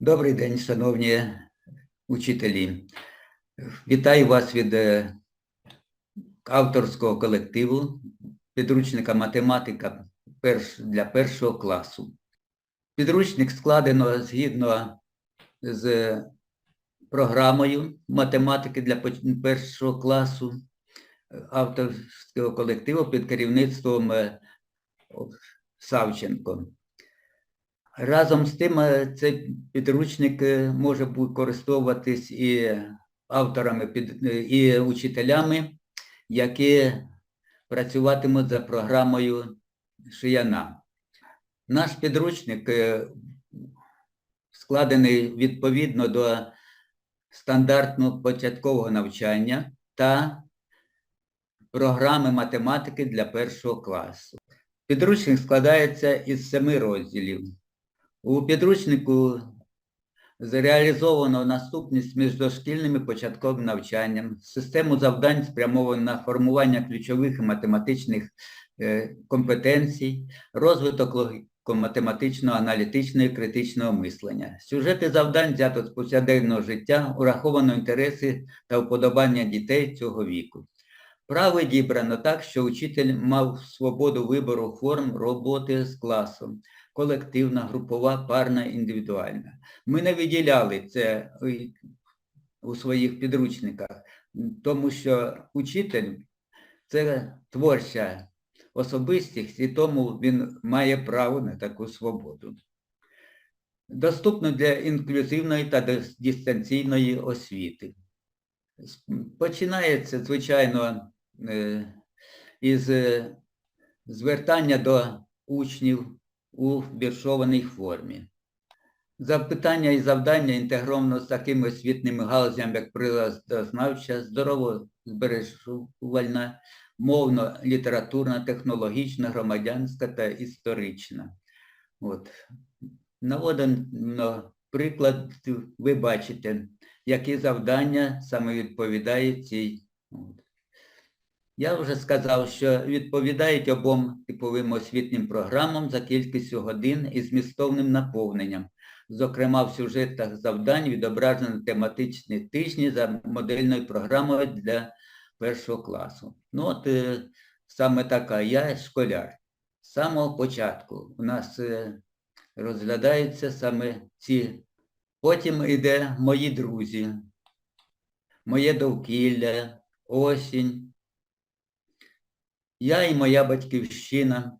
Добрий день, шановні учителі. Вітаю вас від е, авторського колективу підручника математика для першого класу. Підручник складено згідно з програмою математики для першого класу авторського колективу під керівництвом е, Савченко. Разом з тим, е, цей підручник е, може використовуватись і авторами, е, і учителями, які працюватимуть за програмою Шияна. Наш підручник складений відповідно до стандартного початкового навчання та програми математики для першого класу. Підручник складається із семи розділів. У підручнику зреалізовано наступність між дошкільним і початковим навчанням, систему завдань спрямовану на формування ключових математичних е, компетенцій, розвиток логіко-математичного, аналітичного і критичного мислення. Сюжети завдань взято з повсякденного життя, ураховано інтереси та вподобання дітей цього віку. Право дібрано так, що учитель мав свободу вибору форм роботи з класом, колективна, групова, парна, індивідуальна. Ми не виділяли це е, у своїх підручниках, тому що учитель це творча особистість, і тому він має право на таку свободу. Доступно для інклюзивної та дистанційної освіти. Починається, звичайно, із е, звертання до учнів у віршованій формі. Запитання і завдання інтегровано з такими освітніми галузями, як приладознавча, здорово-збережувальна, мовно, літературна, технологічна, громадянська та історична. От. Наводено приклад, ви бачите, які завдання саме відповідають цій. От. Я вже сказав, що відповідають обом типовим освітнім програмам за кількістю годин і змістовним наповненням. Зокрема, в сюжетах завдань відображено тематичні тижні за модельною програмою для першого класу. Ну от е, саме така, я школяр. З самого початку у нас е, розглядаються саме ці. Потім йде мої друзі, моє довкілля, осінь, я і моя батьківщина.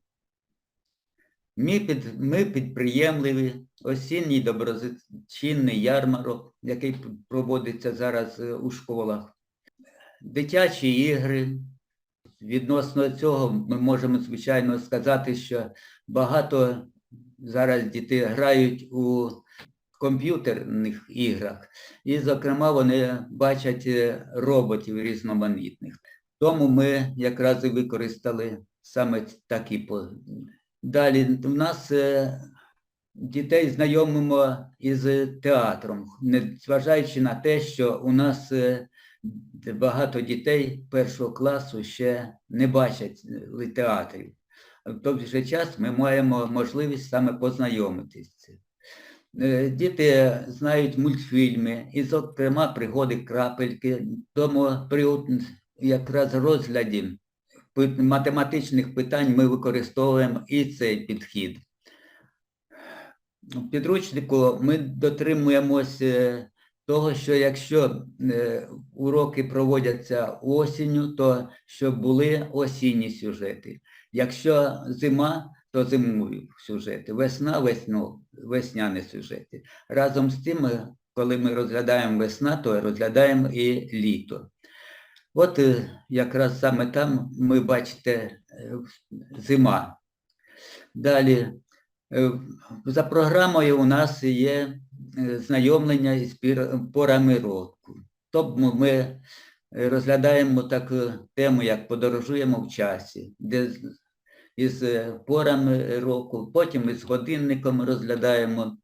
Ми, під, ми підприємливі, осінній доброзичинний ярмарок, який проводиться зараз е, у школах, дитячі ігри. Відносно цього ми можемо, звичайно, сказати, що багато зараз діти грають у комп'ютерних іграх, і, зокрема, вони бачать е, роботів різноманітних. Тому ми якраз і використали саме такі. Далі в нас е, дітей знайомимо із театром, незважаючи на те, що у нас е, багато дітей першого класу ще не бачать е, театрів. В той же час ми маємо можливість саме. Е, Діти знають мультфільми, і, зокрема, пригоди крапельки. Тому при от- якраз розгляді математичних питань ми використовуємо і цей підхід. У підручнику ми дотримуємось того, що якщо е, уроки проводяться осінню, то щоб були осінні сюжети. Якщо зима, то зимові сюжети, весна, весно, весняні сюжети. Разом з тим, е, коли ми розглядаємо весна, то розглядаємо і літо. От е, якраз саме там ми бачите е, зима. Далі, е, за програмою у нас є знайомлення із порами року. Тобто ми розглядаємо таку тему, як подорожуємо в часі, де із порами року, потім із годинником розглядаємо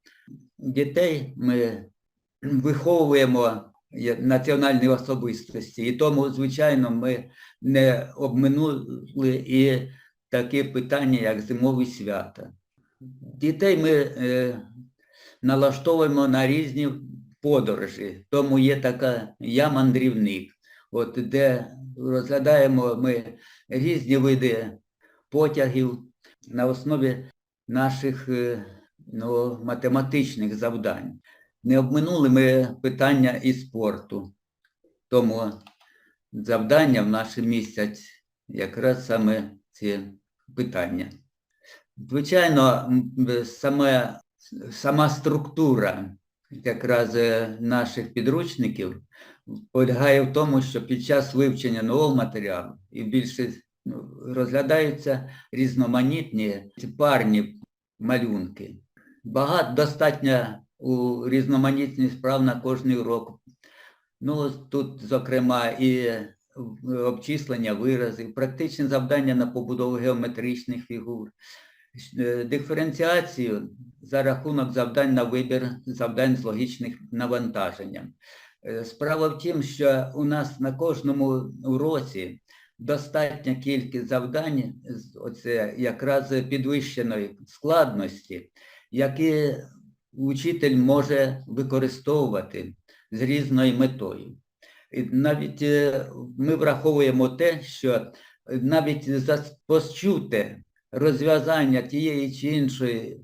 дітей. Ми виховуємо національні особистості. І тому, звичайно, ми не обминули і такі питання, як зимові свята. Дітей ми е, налаштовуємо на різні подорожі. Тому є така я мандрівник, от де розглядаємо ми різні види потягів на основі наших е, ну, математичних завдань. Не обминули ми питання і спорту. Тому завдання в наші місяць якраз саме ці питання. Звичайно, саме, сама структура якраз е, наших підручників полягає в тому, що під час вивчення нового матеріалу і більше ну, розглядаються різноманітні парні малюнки. Багато достатньо у різноманітні справ на кожний урок. Ну, тут, зокрема, і е, обчислення виразів, практичні завдання на побудову геометричних фігур, е, диференціацію за рахунок завдань на вибір завдань з логічних навантаженням. Е, Справа в тім, що у нас на кожному уроці достатня кількість завдань, оце якраз підвищеної складності, які учитель може використовувати з різною метою. І навіть е, ми враховуємо те, що навіть за почуте розв'язання тієї чи іншої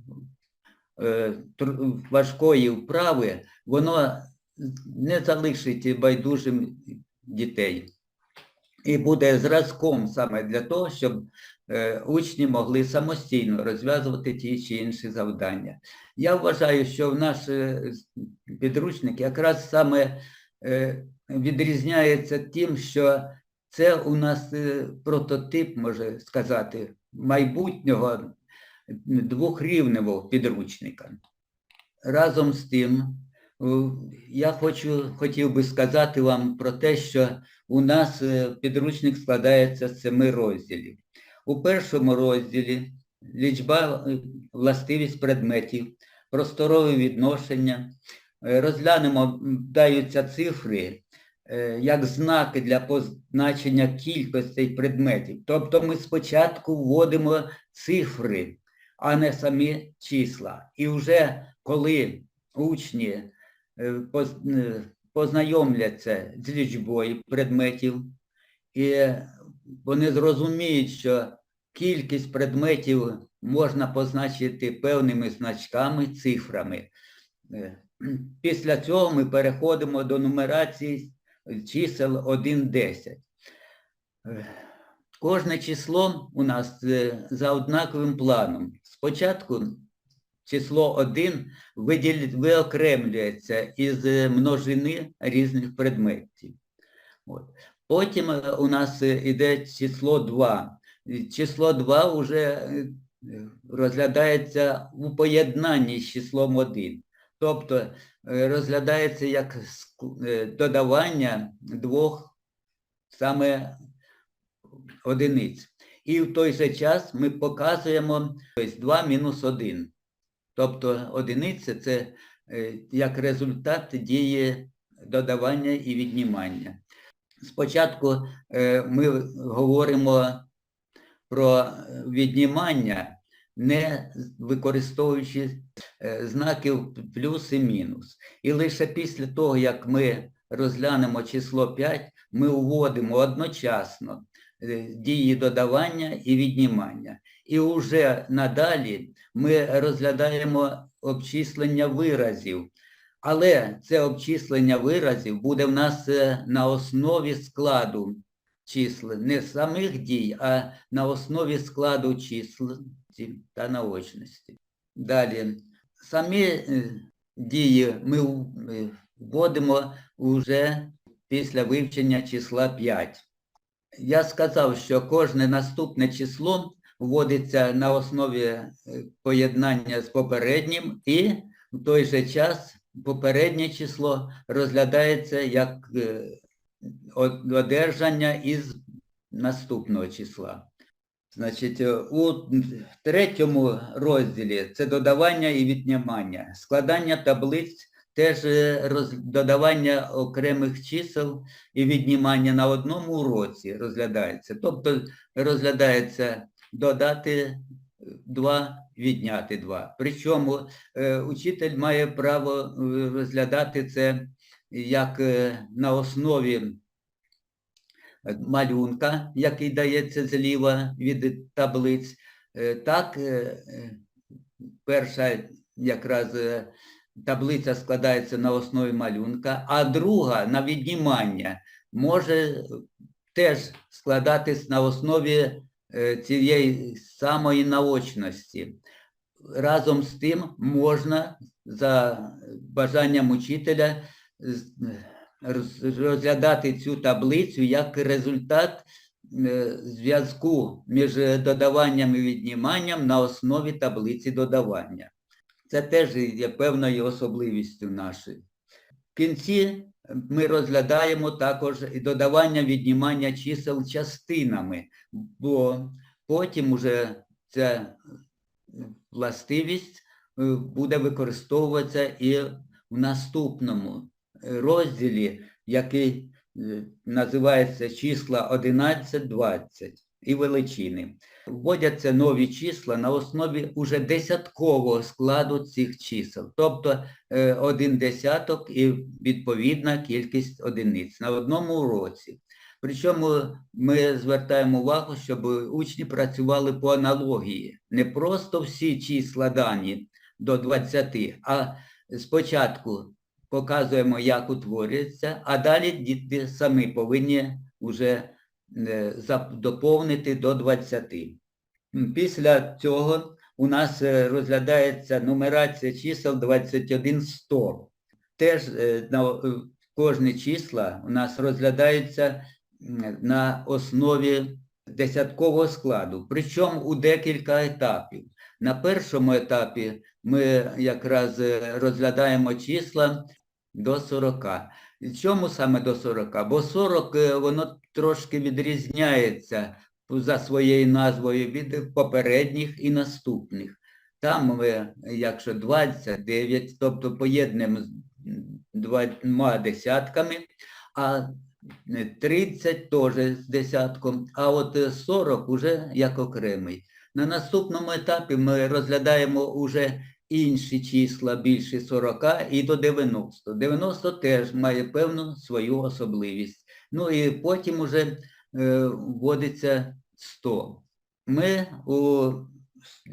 е, важкої вправи, воно не залишить байдужим дітей. І буде зразком саме для того, щоб е, учні могли самостійно розв'язувати ті чи інші завдання. Я вважаю, що наш е, підручник якраз саме е, відрізняється тим, що це у нас прототип, може сказати, майбутнього двохрівневого підручника. Разом з тим, я хочу, хотів би сказати вам про те, що у нас е, підручник складається з семи розділів. У першому розділі лічба е, властивість предметів, просторові відношення. Е, Розглянемо, даються цифри як знаки для позначення кількостей предметів. Тобто ми спочатку вводимо цифри, а не самі числа. І вже коли учні познайомляться з лічбою предметів, і вони зрозуміють, що кількість предметів можна позначити певними значками, цифрами. Е, Після цього ми переходимо до нумерації чисел 1-10. Е, Кожне число у нас е, за однаковим планом. Спочатку число 1 виокремлюється із е, множини різних предметів. От. Потім е, у нас йде число 2. Число 2 вже е, е, розглядається у поєднанні з числом 1. Тобто е, розглядається як е, додавання двох саме одиниць. І в той же час ми показуємо тобто 2 мінус 1. Тобто одиниця це е, як результат дії додавання і віднімання. Спочатку е, ми говоримо про віднімання, не використовуючи е, знаків плюс і мінус. І лише після того, як ми розглянемо число 5, ми вводимо одночасно дії додавання і віднімання. І вже надалі ми розглядаємо обчислення виразів. Але це обчислення виразів буде в нас е, на основі складу чисел, не самих дій, а на основі складу чисел та наочності. Далі, самі е, дії ми е, вводимо вже після вивчення числа 5. Я сказав, що кожне наступне число вводиться на основі е, поєднання з попереднім і в той же час попереднє число розглядається як е, одержання із наступного числа. Значить, е, у третьому розділі це додавання і віднімання, складання таблиць, теж е, додавання окремих чисел і віднімання на одному уроці розглядається. Тобто розглядається додати 2 відняти 2. Причому е, учитель має право е, розглядати це як на основі малюнка, який дається зліва від таблиць, так перша якраз таблиця складається на основі малюнка, а друга на віднімання може теж складатись на основі е, цієї самої наочності. Разом з тим можна за бажанням учителя розглядати цю таблицю як результат е, зв'язку між додаванням і відніманням на основі таблиці додавання. Це теж є певною особливістю нашою. В кінці ми розглядаємо також і додавання віднімання чисел частинами, бо потім уже ця властивість е, буде використовуватися і в наступному розділі, який е, називається числа 11, 20 і величини. Вводяться нові числа на основі уже десяткового складу цих чисел, тобто е, один десяток і відповідна кількість одиниць на одному уроці. Причому ми звертаємо увагу, щоб учні працювали по аналогії. Не просто всі числа дані до 20, а спочатку показуємо, як утворюється, а далі діти самі повинні вже доповнити до 20. Після цього у нас е, розглядається нумерація чисел 21-100. Теж е, на е, кожні числа у нас розглядаються м, на основі десяткового складу, причому у декілька етапів. На першому етапі ми якраз е, розглядаємо числа до 40. І Чому саме до 40? Бо 40 е, воно трошки відрізняється за своєю назвою від попередніх і наступних. Там якщо 29, тобто поєднуємо з двома десятками, а 30 теж з десятком, а от е, 40 уже як окремий. На наступному етапі ми розглядаємо уже інші числа більше 40 і до 90. 90 теж має певну свою особливість. Ну і потім уже е, вводиться 100. Ми у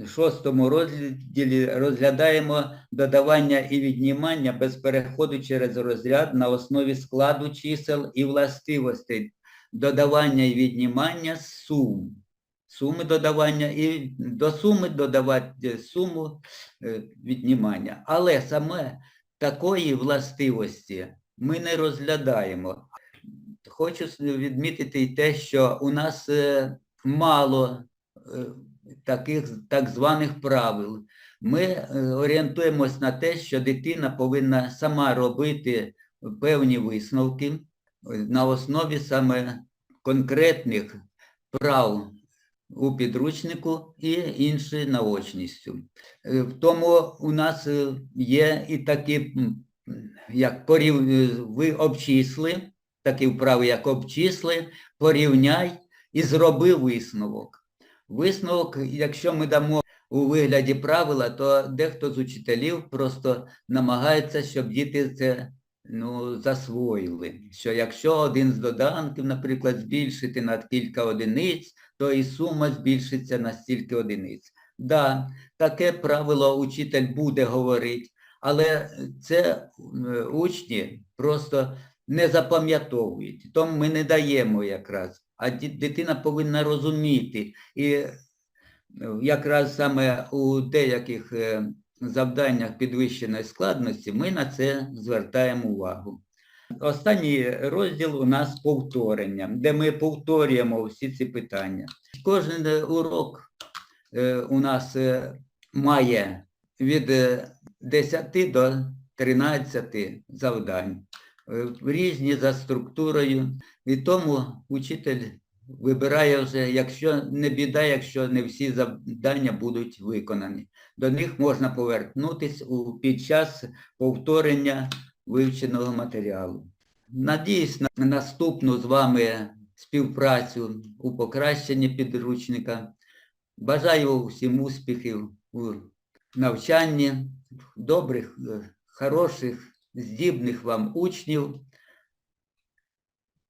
шостому розділі розглядаємо додавання і віднімання без переходу через розряд на основі складу чисел і властивостей, додавання і віднімання сум. Суми додавання і до суми додавати суму е, віднімання. Але саме такої властивості ми не розглядаємо. Хочу відмітити й те, що у нас е, мало е, таких так званих правил. Ми е, орієнтуємось на те, що дитина повинна сама робити певні висновки е, на основі саме конкретних прав у підручнику і інші наочністю. Е, Тому у нас е, є і такі, як порів... е, ви обчисли, такі вправи, як обчисли, порівняй і зроби висновок. Висновок, якщо ми дамо у вигляді правила, то дехто з учителів просто намагається, щоб діти це ну, засвоїли. Що якщо один з доданків, наприклад, збільшити на кілька одиниць, то і сума збільшиться на стільки одиниць. Да, таке правило учитель буде говорити, але це е, учні просто не запам'ятовують. Тому ми не даємо якраз. А дитина повинна розуміти. І е, якраз саме у деяких е, завданнях підвищеної складності ми на це звертаємо увагу. Останній розділ у нас повторення, де ми повторюємо всі ці питання. Кожен е, урок е, у нас е, має від е, 10 до 13 завдань, е, різні за структурою. І тому учитель вибирає вже, якщо не біда, якщо не всі завдання будуть виконані. До них можна повернутися під час повторення вивченого матеріалу. Надіюсь на наступну з вами співпрацю у покращенні підручника. Бажаю всім успіхів у навчанні, добрих, е, хороших, здібних вам учнів.